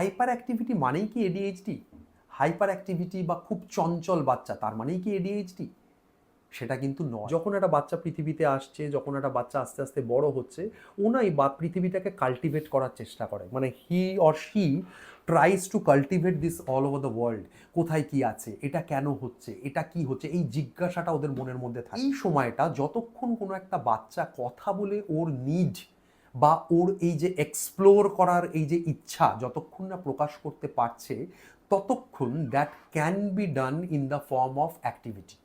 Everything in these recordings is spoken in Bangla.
হাইপার অ্যাক্টিভিটি মানেই কি এডিএইচডি হাইপার অ্যাক্টিভিটি বা খুব চঞ্চল বাচ্চা, তার মানেই কি এডিএইচডি সেটা কিন্তু নয়। যখন একটা বাচ্চা পৃথিবীতে আসছে, যখন একটা বাচ্চা আস্তে আস্তে বড় হচ্ছে ওনাই বা, পৃথিবীটাকে কাল্টিভেট করার চেষ্টা করে। মানে he or she tries to cultivate this all over the world কোথায় কি আছে? এটা কেন হচ্ছে? এটা কি হচ্ছে? এই জিজ্ঞাসাটা ওদের মনের মধ্যে থাকে। এই সময়টা যতক্ষণ কোনো একটা বাচ্চা কথা বলে ওর নিড বা ওর এই যে এক্সপ্লোর করার এই যে ইচ্ছা যতক্ষণ না প্রকাশ করতে পারছে, ততক্ষণ that can be done in the form of activity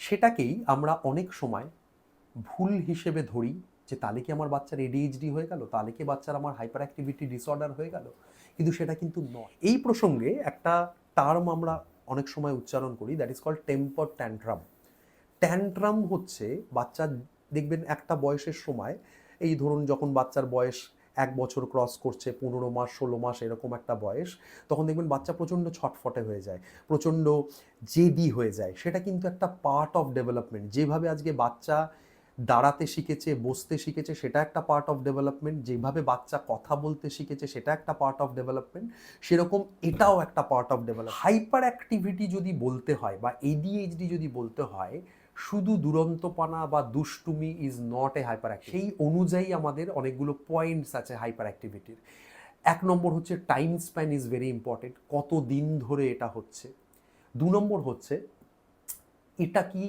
সেটাকেই আমরা অনেক সময় ভুল হিসেবে ধরি যে তাহলে কি আমার বাচ্চার এডিএইচডি হয়ে গেল? তাহলে কি বাচ্চার আমার হাইপার অ্যাক্টিভিটি ডিসঅর্ডার হয়ে গেল? কিন্তু সেটা কিন্তু নয়। এই প্রসঙ্গে একটা টার্ম আমরা অনেক সময় উচ্চারণ করি that is call temper tantrum tantrum হচ্ছে বাচ্চা, দেখবেন একটা বয়সের সময় এই ধরুন যখন বাচ্চার বয়স এক বছর ক্রস করছে, পনেরো মাস, ষোলো মাস এরকম একটা বয়স, তখন দেখবেন বাচ্চা প্রচণ্ড ছটফটে হয়ে যায়, প্রচণ্ড জেডি হয়ে যায়। সেটা কিন্তু একটা পার্ট অফ ডেভেলপমেন্ট যেভাবে আজকে বাচ্চা দাঁড়াতে শিখেছে, বসতে শিখেছে, সেটা একটা পার্ট অফ ডেভেলপমেন্ট যেভাবে বাচ্চা কথা বলতে শিখেছে, সেটা একটা পার্ট অফ ডেভেলপমেন্ট সেরকম এটাও একটা part of develop hyper activity যদি বলতে হয় বা এডিএইচডি যদি বলতে হয় শুধু দুরন্তপনা বা দুষ্টুমি ইজ নট এ হাইপার সেই অনুযায়ী আমাদের অনেকগুলো পয়েন্টস আছে হাইপার অ্যাক্টিভিটির এক নম্বর হচ্ছে time span is very important কত দিন ধরে এটা হচ্ছে। দু নম্বর হচ্ছে, এটা কি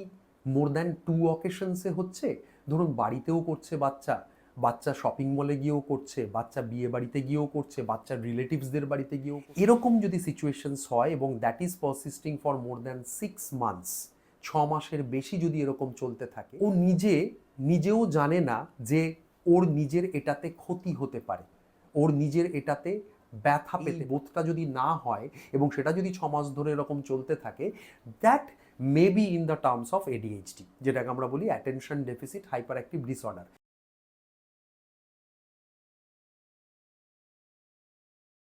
মোর দ্যান টু অকেশনসে হচ্ছে? ধরুন বাড়িতেও করছে বাচ্চা বাচ্চা শপিং মলে গিয়েও করছে, বাচ্চা বিয়ে বাড়িতে গিয়েও করছে বাচ্চার রিলেটিভসদের বাড়িতে গিয়েও এরকম যদি সিচুয়েশনস হয় এবং that is persisting for more than six months ছ মাসের বেশি যদি এরকম চলতে থাকে ও নিজে নিজেও জানে না যে ওর নিজের এটাতে ক্ষতি হতে পারে। ওর নিজের এটাতে ব্যথা পেতে বোধটা যদি না হয় এবং সেটা যদি ছ মাস ধরে এরকম চলতে থাকে that may be in the terms of ADHD যেটাকে আমরা বলি attention deficit hyper active disorder